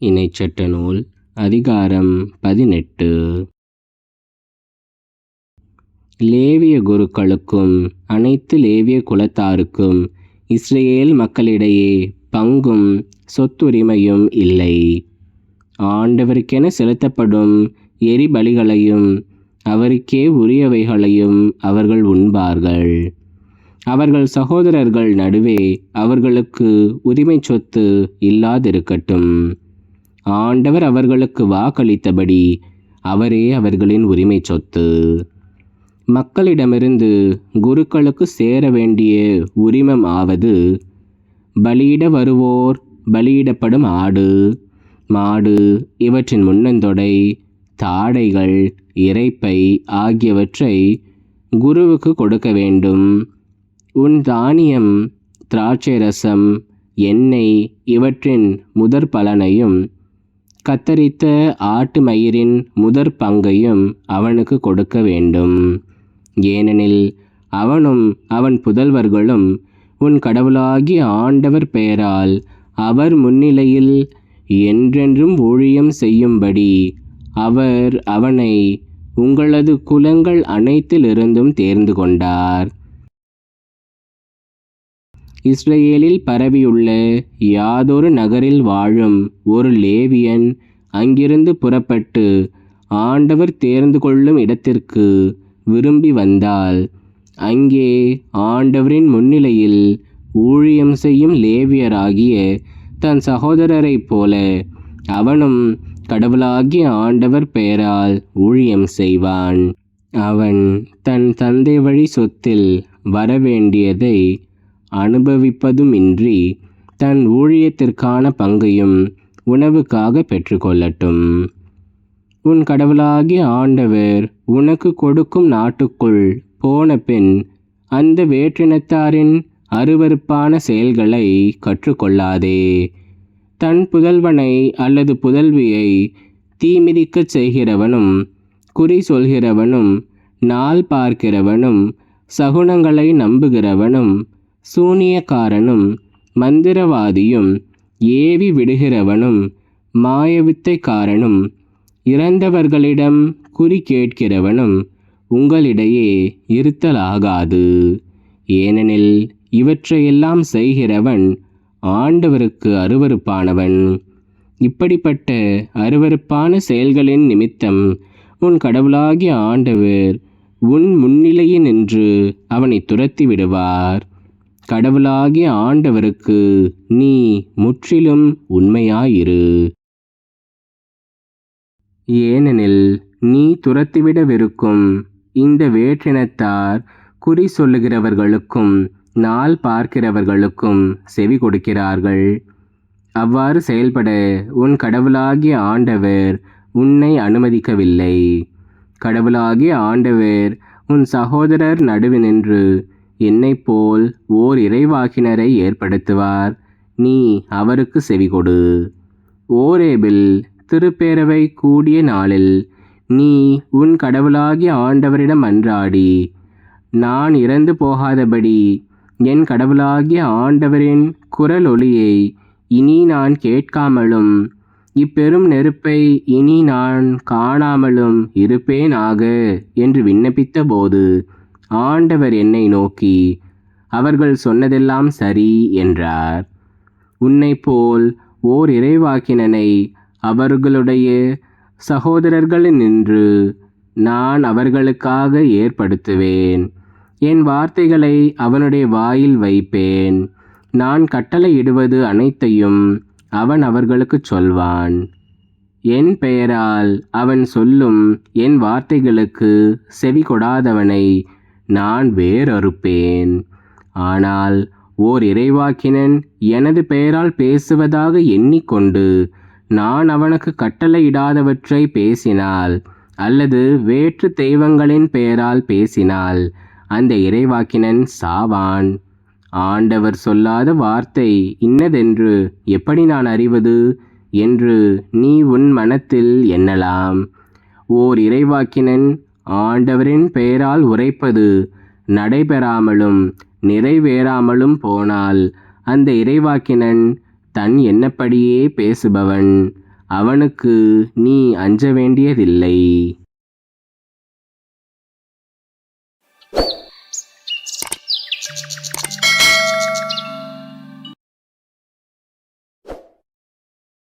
இணைச்சட்ட நூல் அதிகாரம் பதினெட்டு. லேவிய குருக்களுக்கும் அனைத்து லேவிய குலத்தாருக்கும் இஸ்ரேல் மக்களிடையே பங்கும் சொத்துரிமையும் இல்லை. ஆண்டவருக்கென செலுத்தப்படும் எரிபலிகளையும் அவருக்கே உரியவைகளையும் அவர்கள் உண்பார்கள். அவர்கள் சகோதரர்கள் நடுவே அவர்களுக்கு உரிமை சொத்து இல்லாதிருக்கட்டும். ஆண்டவர் அவர்களுக்கு வாக்களித்தபடி அவரே அவர்களின் உரிமை சொத்து. மக்களிடமிருந்து குருக்களுக்கு சேர வேண்டிய உரிமம் ஆவது பலியிட வருவோர் பலியிடப்படும் ஆடு. மாடு இவற்றின் முன்னந்தொடை தாடைகள் இறைப்பை ஆகியவற்றை குருவுக்கு கொடுக்க வேண்டும். உன் தானியம் திராட்சை ரசம் எண்ணெய் இவற்றின் முதற் பலனையும் கத்தரித்த ஆட்டு மயிரின் முதற் பங்கையும் அவனுக்கு கொடுக்க வேண்டும். ஏனெனில் அவனும் அவன் புதல்வர்களும் உன் கடவுளாகிய ஆண்டவர் பெயரால் அவர் முன்னிலையில் என்றென்றும் ஊழியம் செய்யும்படி அவர் அவனை உங்களது குலங்கள் அனைத்திலிருந்தும் தேர்ந்து கொண்டார். இஸ்ரேலில் பரவியுள்ள யாதொரு நகரில் வாழும் ஒரு லேவியன் அங்கிருந்து புறப்பட்டு ஆண்டவர் தேர்ந்து கொள்ளும் இடத்திற்கு விரும்பி வந்தால் அங்கே ஆண்டவரின் முன்னிலையில் ஊழியம் செய்யும் லேவியராகிய தன் சகோதரரைப் போல அவனும் கடவுளாகிய ஆண்டவர் பெயரால் ஊழியம் செய்வான். அவன் தன் தந்தை வழி சொத்தில் வரவேண்டியதை அனுபவிப்பதுமின்றி தன் ஊழியத்திற்கான பங்கையும் உணவுக்காக பெற்றுக்கொள்ளட்டும். உன் கடவுளாகிய ஆண்டவர் உனக்கு கொடுக்கும் நாட்டுக்குள் போன பின் அந்த வேற்றினத்தாரின் அருவருப்பான செயல்களை கற்றுக்கொள்ளாதே. தன் புதல்வனை அல்லது புதல்வியை தீமிதிக்கச் செய்கிறவனும் குறி சொல்கிறவனும் நாள் பார்க்கிறவனும் சகுனங்களை நம்புகிறவனும் சூனியக்காரனும் மந்திரவாதியும் ஏவி விடுகிறவனும் மாயவித்தைக்காரனும் இறந்தவர்களிடம் குறி கேட்கிறவனும் உங்களிடையே இருத்தலாகாது. ஏனெனில் இவற்றையெல்லாம் செய்கிறவன் ஆண்டவருக்கு அருவருப்பானவன். இப்படிப்பட்ட அருவருப்பான செயல்களின் நிமித்தம் உன் கடவுளாகிய ஆண்டவர் உன் முன்னிலையினின்று அவனை துரத்தி விடுவார் கடவுளாகிய ஆண்டவருக்கு நீ முற்றிலும் உண்மையாயிரு. ஏனெனில் நீ துரத்திவிடவிருக்கும் இந்த வேற்றினத்தார் குறி சொல்லுகிறவர்களுக்கும் நாள் பார்க்கிறவர்களுக்கும் செவி கொடுக்கிறார்கள். அவ்வாறு செயல்பட உன் கடவுளாகிய ஆண்டவர் உன்னை அனுமதிக்கவில்லை. கடவுளாகிய ஆண்டவர் உன் சகோதரர் நடுவினின்று என்னைப் போல் ஓர் இறைவாக்கினரை ஏற்படுத்துவார். நீ அவருக்கு செவிகொடு ஓரேபில் திருப்பேரவை கூடிய நாளில் நீ உன் கடவுளாகிய ஆண்டவரிடம் அன்றாடி. நான் இறந்து போகாதபடி என் கடவுளாகிய ஆண்டவரின் குரல் ஒளியை இனி நான் கேட்காமலும் இப்பெரும் நெருப்பை இனி நான் காணாமலும் இருப்பேனாக என்று விண்ணப்பித்த போது ஆண்டவர் என்னை நோக்கி அவர்கள் சொன்னதெல்லாம் சரி என்றார். உன்னை போல் ஓர் இறைவாக்கினனை அவர்களுடைய சகோதரர்களினின்று நான் அவர்களுக்காக ஏற்படுத்துவேன். என் வார்த்தைகளை அவனுடைய வாயில் வைப்பேன். நான் கட்டளையிடுவது அனைத்தையும் அவன் அவர்களுக்குச் சொல்வான். என் பெயரால் அவன் சொல்லும் என் வார்த்தைகளுக்கு செவி கொடாதவனை நான் வேறறுப்பேன். ஆனால் ஓர் இறைவாக்கினன் எனது பெயரால் பேசுவதாக எண்ணிக்கொண்டு நான் அவனுக்கு கட்டளையிடாதவற்றை பேசினால் அல்லது வேற்று தெய்வங்களின் பெயரால் பேசினால் அந்த இறைவாக்கினன் சாவான். ஆண்டவர் சொல்லாத வார்த்தை இன்னதென்று எப்படி நான் அறிவது என்று நீ உன் மனத்தில் எண்ணலாம். ஓர் இறைவாக்கினன் ஆண்டவரின் பெயரால் உரைப்பது நடைபெறாமலும் நிறைவேறாமலும் போனால் அந்த இறைவாக்கினன் தன் எண்ணப்படியே பேசுபவன். அவனுக்கு நீ அஞ்ச வேண்டியதில்லை.